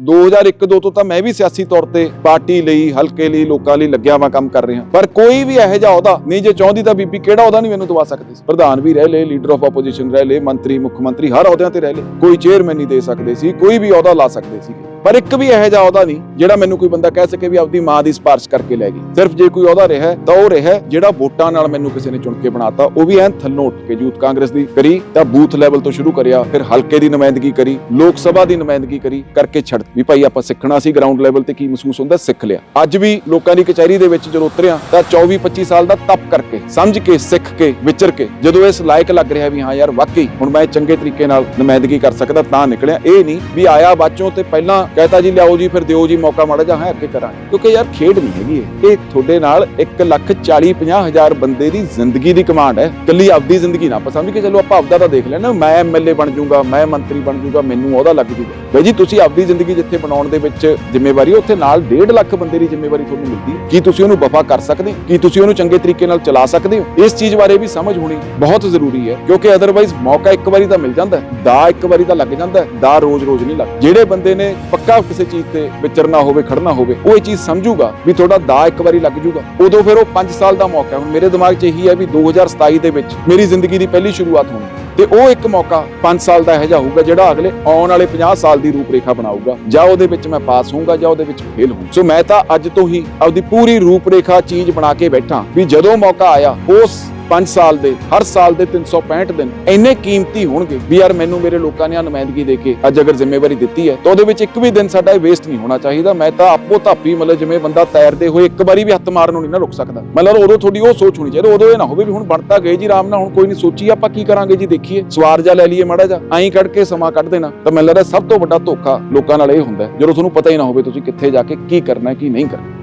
2001-2 ਤੋਂ ਤਾਂ ਮੈਂ ਵੀ ਸਿਆਸੀ ਤੌਰ ਤੇ ਪਾਰਟੀ ਲਈ, ਹਲਕੇ ਲਈ, ਲੋਕਾਂ ਲਈ ਲੱਗਿਆ ਵਾਂ ਕੰਮ ਕਰ ਰਿਹਾ। ਪਰ ਕੋਈ ਵੀ ਇਹੋ ਜਿਹਾ ਅਹੁਦਾ ਨਹੀਂ ਜੇ ਚਾਹੁੰਦੀ ਤਾਂ ਬੀਬੀ ਕਿਹੜਾ ਅਹੁਦਾ ਨਹੀਂ ਮੈਨੂੰ ਦਵਾ ਸਕਦੀ ਸੀ? ਪ੍ਰਧਾਨ ਵੀ ਰਹਿ ਲਏ ਲੀਡਰ ਆਫ ਆਪੋਜੀਸ਼ਨ ਰਹਿ ਲਏ ਮੰਤਰੀ, ਮੁੱਖ ਮੰਤਰੀ ਹਰ ਅਹੁਦਿਆਂ ਤੇ ਰਹਿ ਲਏ ਕੋਈ ਚੇਅਰਮੈਨ ਨਹੀਂ ਦੇ ਸਕਦੇ ਸੀ, ਕੋਈ ਵੀ ਅਹੁਦਾ ਲਾ ਸਕਦੇ ਸੀਗੇ। ਪਰ ਇੱਕ ਵੀ ਇਹੋ ਜਿਹਾ ਅਹੁਦਾ ਨਹੀਂ ਜਿਹੜਾ ਮੈਨੂੰ ਕੋਈ ਬੰਦਾ ਕਹਿ ਸਕੇ ਵੀ ਆਪਦੀ ਮਾਂ ਦੀ ਸਿਫਾਰਿਸ਼ ਕਰਕੇ ਲੈ ਗਈ। ਸਿਰਫ ਜੇ ਕੋਈ ਅਹੁਦਾ ਰਿਹਾ ਤਾਂ ਉਹ ਰਿਹਾ ਜਿਹੜਾ ਵੋਟਾਂ ਨਾਲ ਮੈਨੂੰ ਕਿਸੇ ਨੇ ਚੁਣ ਕੇ ਬਣਾਤਾ। ਉਹ ਵੀ ਐਨ ਥੱਲੋਂ ਉੱਠ ਕੇ ਯੂਥ ਕਾਂਗਰਸ ਦੀ ਕਰੀ, ਤਾਂ ਬੂਥ ਲੈਵਲ ਤੋਂ ਸ਼ੁਰੂ ਕਰਿਆ, ਫਿਰ ਹਲਕੇ ਦੀ ਨੁਮਾਇੰਦਗੀ ਕਰੀ, ਲੋਕ ਸਭਾ ਦੀ ਨੁਮਾਇੰਦਗੀ ਕਰੀ, ਕਰਕੇ ਛੱਡ ਵੀ ਭਾਈ ਆਪਾਂ ਸਿੱਖਣਾ ਸੀ ਗਰਾਊਂਡ ਲੈਵਲ ਤੇ ਕੀ ਮਹਿਸੂਸ ਹੁੰਦਾ, ਸਿੱਖ ਲਿਆ। ਅੱਜ ਵੀ ਲੋਕਾਂ ਦੀ ਕਚਹਿਰੀ ਦੇ ਵਿੱਚ ਜਦੋਂ ਉਤਰਿਆ, ਤਾਂ 24 25 ਸਾਲ ਦਾ ਤਪ ਕਰਕੇ, ਸਮਝ ਕੇ, ਸਿੱਖ ਕੇ, ਵਿਚਰ ਕੇ, ਜਦੋਂ ਇਸ ਲਾਇਕ ਲੱਗ ਰਿਹਾ ਵੀ ਹਾਂ ਯਾਰ, ਵਾਕਈ ਹੁਣ ਮੈਂ ਚੰਗੇ ਤਰੀਕੇ ਨਾਲ ਨੁਮਾਇੰਦਗੀ ਕਰ ਸਕਦਾ ਤਾਂ ਨਿਕਲਿਆ। ਇਹ ਨਹੀਂ ਵੀ ਆਇਆ ਬਾਚੋਂ ਤੇ ਪਹਿਲਾਂ ਕਹਤਾ ਜੀ, ਲਿਆਓ ਜੀ, ਫਿਰ ਦਿਓ ਜੀ, ਮੌਕਾ ਮਾੜਾ ਜਾਂ ਹੈ ਅੱਗੇ ਕਰਾਂਗੇ। ਕਿਉਂਕਿ ਯਾਰ, ਖੇਡ ਨਹੀਂ ਹੈਗੀ ਇਹ। ਇਹ ਤੁਹਾਡੇ ਨਾਲ 1 ਲੱਖ 40 50 ਹਜ਼ਾਰ ਬੰਦੇ ਦੀ ਜ਼ਿੰਦਗੀ ਦੀ ਕਮਾਂਡ ਹੈ। ਕੱਲੀ ਆਪਦੀ ਜ਼ਿੰਦਗੀ ਨਾ ਆਪਾਂ ਸਮਝ ਚਲੋ, ਆਪਾਂ ਆਪਦਾ ਤਾਂ ਦੇਖ ਲੈਣਾ, ਮੈਂ ਐਮਐਲਏ ਬਣ ਜਾਊਗਾ, ਮੈਂ ਮੰਤਰੀ ਬਣ ਜਾਊਗਾ, ਮੈਨੂੰ ਉਹਦਾ ਲੱਗ ਜੂਗਾ। ਬਈ ਜੀ, ਤੁਸੀਂ ਆਪਦੀ ਜ਼ਿੰਦਗੀ ਜਿੱਥੇ ਬਣਾਉਣ ਦੇ ਵਿੱਚ ਜ਼ਿੰਮੇਵਾਰੀ ਉੱਥੇ ਨਾਲ 1.5 ਲੱਖ ਬੰਦੇ ਦੀ ਜ਼ਿੰਮੇਵਾਰੀ ਤੁਹਾਨੂੰ ਮਿਲਦੀ ਹੈ। ਕੀ ਤੁਸੀਂ ਉਹਨੂੰ ਵਫਾ ਕਰ ਸਕਦੇ ਹੋ? ਕੀ ਤੁਸੀਂ ਉਹਨੂੰ ਚੰਗੇ ਤਰੀਕੇ ਨਾਲ ਚਲਾ ਸਕਦੇ ਹੋ? ਇਸ ਚੀਜ਼ ਬਾਰੇ ਵੀ ਸਮਝ ਹੋਣੀ ਬਹੁਤ ਜ਼ਰੂਰੀ ਹੈ, ਕਿਉਂਕਿ ਅਦਰਵਾਈਜ਼ ਮੌਕਾ ਇੱਕ ਵਾਰੀ ਤਾਂ ਮਿਲ ਜਾਂਦਾ ਦਾ ਇੱਕ ਵਾਰੀ ਤਾਂ ਲੱਗ ਜਾਂਦਾ ਦਾ ਰੋਜ਼-ਰੋਜ਼ ਨਹੀਂ ਲੱਗ। ਜਿਹੜੇ ਬੰਦੇ ਨੇ ਪੱਕਾ ਕਿਸੇ ਚੀਜ਼ ਤੇ ਵਿਚਰਨਾ ਹੋਵੇ, ਖੜਨਾ ਹੋਵੇ, ਉਹ ਇਹ ਚੀਜ਼ ਸਮਝੂਗਾ ਵੀ ਤੁਹਾਡਾ ਦਾ ਇੱਕ ਵਾਰੀ ਲੱਗ ਜੂਗਾ। ਉਦੋਂ ਫਿਰ ਉਹ 5 ਸਾਲ ਦਾ ਮੌਕਾ ਹੁਣ ਮੇਰੇ ਦਿਮਾਗ 'ਚ ਇਹੀ ਹੈ ਵੀ 2027 ਦੇ ਵਿੱਚ ਮੇਰੀ ਜ਼ਿੰਦਗੀ ਦੀ ਪਹਿਲੀ ਸ਼ੁਰੂਆਤ ਹੋਣੀ ਤੇ ਉਹ ਇੱਕ ਮੌਕਾ 5 ਸਾਲ ਦਾ ਇਹੋ ਜਿਹਾ ਹੋਊਗਾ ਜਿਹੜਾ ਅਗਲੇ ਆਉਣ ਵਾਲੇ 50 ਸਾਲ ਦੀ ਰੂਪਰੇਖਾ ਬਣਾਊਗਾ। ਜਾਂ ਉਹਦੇ ਵਿੱਚ ਮੈਂ ਪਾਸ ਹੋਊਗਾ ਜਾਂ ਉਹਦੇ ਵਿੱਚ ਫੇਲ ਹੋਊਂ ਸੋ ਮੈਂ ਤਾਂ ਅੱਜ ਤੋਂ ਹੀ ਆਪਦੀ ਪੂਰੀ ਰੂਪਰੇਖਾ ਚੀਜ਼ ਬਣਾ ਕੇ ਬੈਠਾ ਵੀ ਜਦੋਂ ਮੌਕਾ ਆਇਆ, ਉਸ 5 ਸਾਲ ਦੇ, ਹਰ ਸਾਲ ਦੇ 365 ਦਿਨ ਇੰਨੇ ਕੀਮਤੀ ਹੋਣਗੇ ਵੀ ਯਾਰ ਮੈਨੂੰ ਮੇਰੇ ਲੋਕਾਂ ਨੇ ਆਹ ਨੁਮਾਇੰਦਗੀ ਦੇ ਕੇ ਅੱਜ ਅਗਰ ਜ਼ਿੰਮੇਵਾਰੀ ਦਿੱਤੀ ਹੈ, ਤਾਂ ਉਹਦੇ ਵਿੱਚ ਇੱਕ ਵੀ ਦਿਨ ਸਾਡਾ ਵੇਸਟ ਨਹੀਂ ਹੋਣਾ ਚਾਹੀਦਾ। ਮੈਂ ਤਾਂ ਆਪੋ ਧਾਪੀ, ਮਤਲਬ ਜਿਵੇਂ ਬੰਦਾ ਤੈਰਦੇ ਹੋਏ ਇੱਕ ਵਾਰੀ ਵੀ ਹੱਥ ਮਾਰਨ ਨੂੰ ਨਹੀਂ ਨਾ ਰੁਕ ਸਕਦਾ। ਮਤਲਬ ਉਦੋਂ ਤੁਹਾਡੀ ਉਹ ਸੋਚ ਹੋਣੀ ਚਾਹੀਦੀ, ਉਦੋਂ ਇਹ ਨਾ ਹੋਵੇ ਵੀ ਹੁਣ ਬਣਤਾ ਗਏ ਜੀ, ਆਰਾਮ ਨਾਲ ਹੁਣ ਕੋਈ ਨਹੀਂ ਸੋਚੀ, ਆਪਾਂ ਕੀ ਕਰਾਂਗੇ ਜੀ, ਦੇਖੀਏ। ਸਵਾਰ ਜਾ ਲੈ ਲਈਏ ਮਾੜਾ ਜਾ ਐਂ ਕੱਢ ਕੇ ਸਮਾਂ ਕੱਢ ਦੇਣਾ। ਤਾਂ ਮੈਨੂੰ ਲੱਗਦਾ ਸਭ ਤੋਂ ਵੱਡਾ ਧੋਖਾ ਲੋਕਾਂ ਨਾਲ ਇਹ ਹੁੰਦਾ ਜਦੋਂ ਤੁਹਾਨੂੰ ਪਤਾ ਹੀ ਨਾ ਹੋਵੇ ਤੁਸੀਂ ਕਿੱਥੇ ਜਾ ਕੇ ਕੀ ਕਰਨਾ ਕੀ ਨਹੀਂ ਕਰਨਾ।